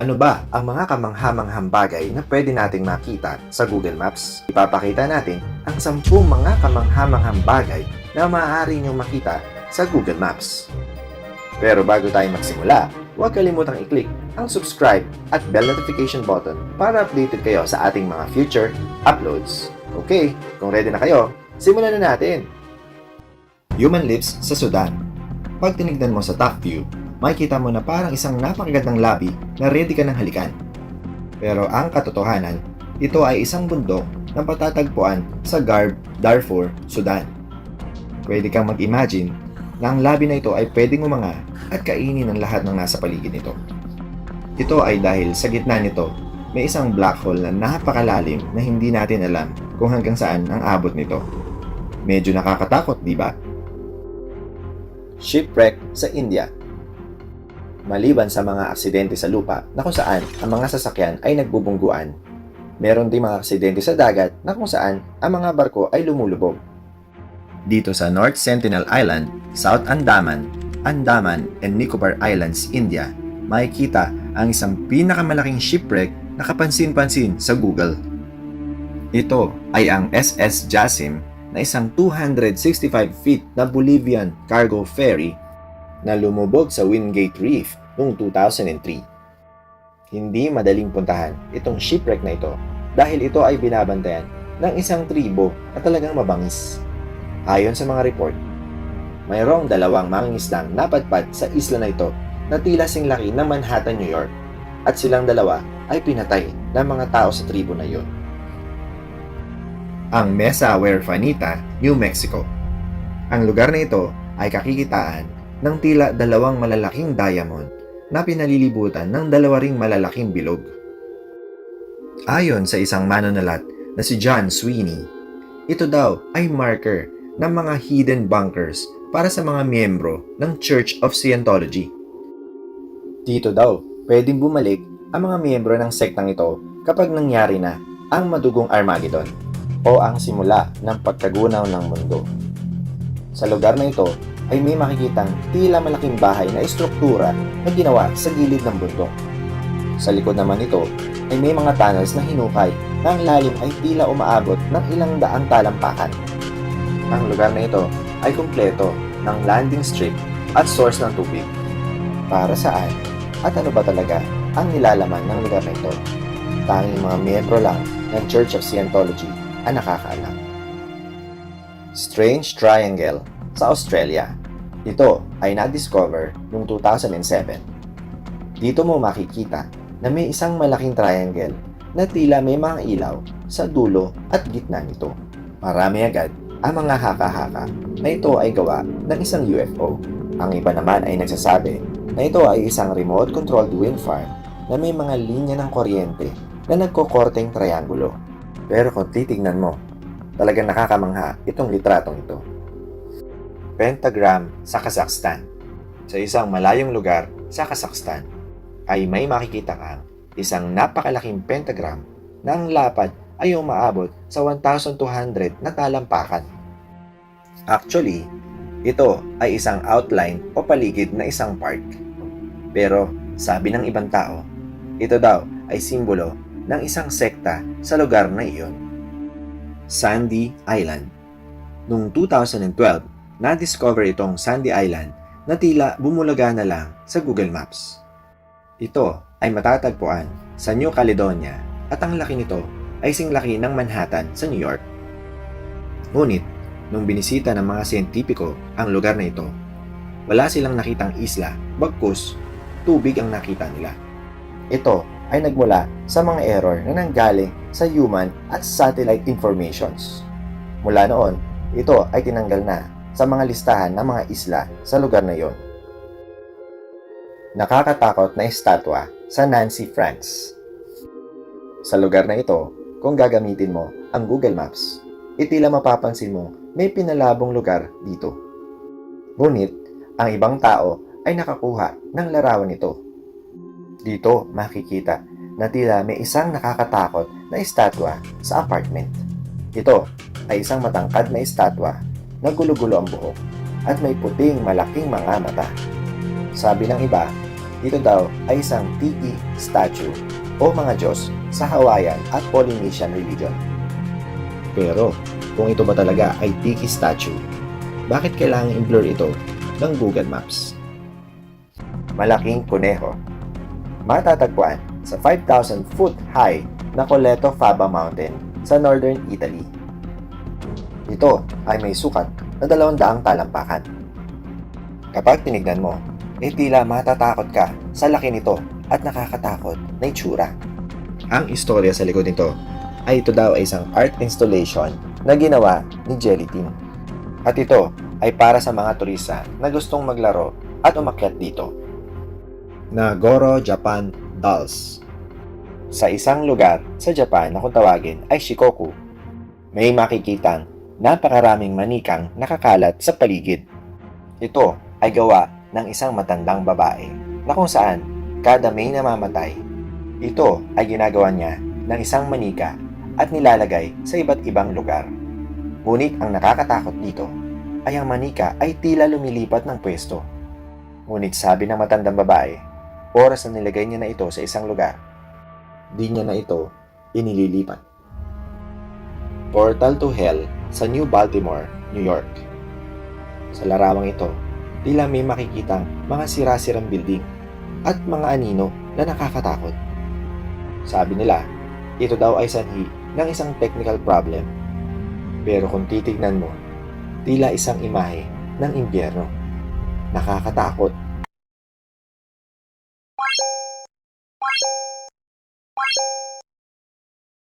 Ano ba ang mga kamanghamanghang bagay na pwede nating makita sa Google Maps? Ipapakita natin ang 10 mga kamanghamanghang bagay na maaari niyong makita sa Google Maps. Pero bago tayo magsimula, huwag kalimutang i-click ang subscribe at bell notification button para updated kayo sa ating mga future uploads. Okay, kung ready na kayo, simulan na natin! Human lips sa Sudan Pag tinignan mo sa top view, makikita mo na parang isang napakagandang labi na ready ka ng halikan. Pero ang katotohanan, ito ay isang bundok na patatagpuan sa Garb, Darfur, Sudan. Pwede kang mag-imagine na ang labi na ito ay pwedeng umanga at kainin ang lahat ng nasa paligid nito. Ito ay dahil sa gitna nito, may isang black hole na napakalalim na hindi natin alam kung hanggang saan ang abot nito. Medyo nakakatakot, di ba? Shipwreck sa India Maliban sa mga aksidente sa lupa na kung saan ang mga sasakyan ay nagbubungguan, meron din mga aksidente sa dagat na kung saan ang mga barko ay lumulubog. Dito sa North Sentinel Island, South Andaman, Andaman and Nicobar Islands, India, makikita ang isang pinakamalaking shipwreck na kapansin-pansin sa Google. Ito ay ang SS Jasim na isang 265 feet na Bolivian cargo ferry na lumubog sa Wingate Reef noong 2003. Hindi madaling puntahan itong shipwreck na ito dahil ito ay binabantayan ng isang tribo na talagang mabangis. Ayon sa mga report, mayroong dalawang mangingisdang napadpad sa isla na ito na tila singlaki ng Manhattan, New York at silang dalawa ay pinatay ng mga tao sa tribo na iyon. Ang Mesa Huerfanita, New Mexico. Ang lugar na ito ay kakikitaan ng tila dalawang malalaking diamond na pinalilibutan ng dalawa ring malalaking bilog. Ayon sa isang manunalat na si John Sweeney, ito daw ay marker ng mga hidden bunkers para sa mga miyembro ng Church of Scientology. Dito daw, pwedeng bumalik ang mga miyembro ng sektang ito kapag nangyari na ang madugong Armageddon o ang simula ng pagkagunaw ng mundo. Sa lugar na ito ay may makikitang tila malaking bahay na estruktura na ginawa sa gilid ng bundok. Sa likod naman nito ay may mga tunnels na hinukay na ang lalim ay tila umaabot ng ilang daang talampakan. Ang lugar na ito ay kumpleto ng landing strip at source ng tubig. Para saan at ano ba talaga ang nilalaman ng lugar na ito? Tanging mga miyembro lang ng Church of Scientology ang nakakaalam. Strange Triangle sa Australia. Ito ay na-discover noong 2007. Dito mo makikita na may isang malaking triangle na tila may mga ilaw sa dulo at gitna nito. Marami agad ang mga haka-haka na ito ay gawa ng isang UFO. Ang iba naman ay nagsasabi na ito ay isang remote-controlled wind farm na may mga linya ng kuryente na nagkokorteng triangulo. Pero kung titignan mo, talagang nakakamangha itong litratong ito. Pentagram sa Kazakhstan Sa isang malayong lugar sa Kazakhstan ay may makikita kang isang napakalaking pentagram na ang lapad ay umaabot sa 1,200 na talampakan. Actually, ito ay isang outline o paligid na isang park. Pero sabi ng ibang tao, ito daw ay simbolo ng isang sekta sa lugar na iyon. Sandy Island Noong 2012, na-discover itong Sandy Island na tila bumulaga na lang sa Google Maps. Ito ay matatagpuan sa New Caledonia at ang laki nito ay singlaki ng Manhattan sa New York. Ngunit, nung binisita ng mga siyentipiko ang lugar na ito, wala silang nakitang isla, bagkus, tubig ang nakita nila. Ito ay nagmula sa mga error na nanggaling sa human at satellite informations. Mula noon, ito ay tinanggal na sa mga listahan ng mga isla sa lugar na iyon. Nakakatakot na estatwa sa Nancy France. Sa lugar na ito, kung gagamitin mo ang Google Maps, itila mapapansin mo may pinalabong lugar dito. Ngunit, ang ibang tao ay nakakuha ng larawan nito. Dito makikita na tila may isang nakakatakot na estatwa sa apartment. Ito ay isang matangkad na estatwa na gulo-gulo ang buhok at may puting malaking mga mata. Sabi ng iba, Ito daw ay isang tiki statue o mga Diyos sa Hawaiian at Polynesian religion. Pero kung ito ba talaga ay tiki statue, bakit kailangan i-blur ito ng Google Maps? Malaking kuneho. Matatagpuan sa 5,000 foot high na Coleto Faba Mountain sa northern Italy. Ito ay may sukat na 200 talampakan. Kapag tinignan mo, eh tila matatakot ka sa laki nito at nakakatakot na itsura. Ang istorya sa likod nito ay ito daw ay isang art installation na ginawa ni Jelly Team. At ito ay para sa mga turista na gustong maglaro at umakyat dito. Nagoro Japan Dolls Sa isang lugar sa Japan na kung tawagin ay Shikoku, may makikitang napakaraming manikang nakakalat sa paligid. Ito ay gawa ng isang matandang babae na kung saan kada may namamatay, ito ay ginagawa niya ng isang manika at nilalagay sa iba't ibang lugar. Ngunit ang nakakatakot dito ay ang manika ay tila lumilipat ng pwesto. Ngunit sabi ng matandang babae, oras na nilagay niya na ito sa isang lugar, di niya na ito inililipat. Portal to Hell sa New Baltimore, New York. Sa larawang ito, tila may makikitang mga sira-sirang building at mga anino na nakakatakot. Sabi nila, ito daw ay sanhi ng isang technical problem. Pero kung titignan mo, tila isang imahe ng impyerno. Nakakatakot